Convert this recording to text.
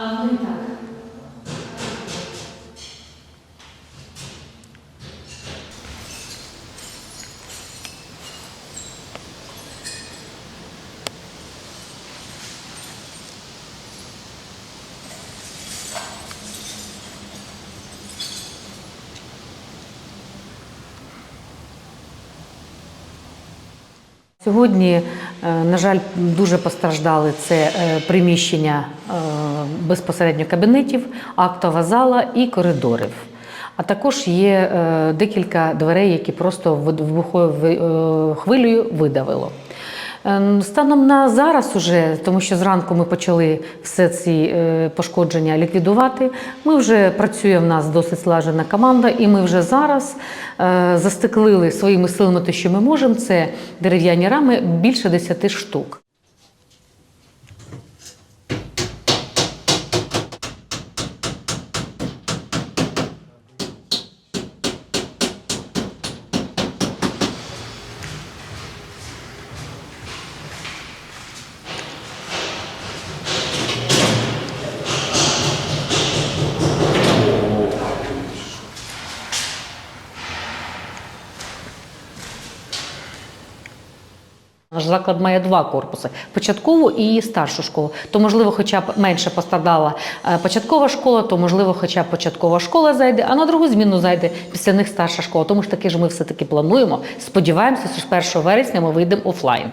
А ну і Сьогодні, е, на жаль, дуже постраждали це е, приміщення е, безпосередньо кабінетів, актова зала і коридорів. А також є декілька дверей, які просто вибухою хвилею видавило. Ем, Станом на зараз, уже, тому що зранку ми почали все ці е, пошкодження ліквідувати. Ми вже працює в нас досить слажена команда, і ми вже зараз е, застеклили своїми силами те, що ми можемо. Це дерев'яні рами більше 10 штук. Наш заклад має два корпуси початкову і старшу школу. То, можливо, хоча б менше пострадала е, початкова школа, то, можливо, хоча б початкова школа зайде, а на другу зміну зайде після них старша школа. Тому ж таки ж ми все-таки плануємо. Сподіваємося, що з 1 вересня ми вийдемо офлайн.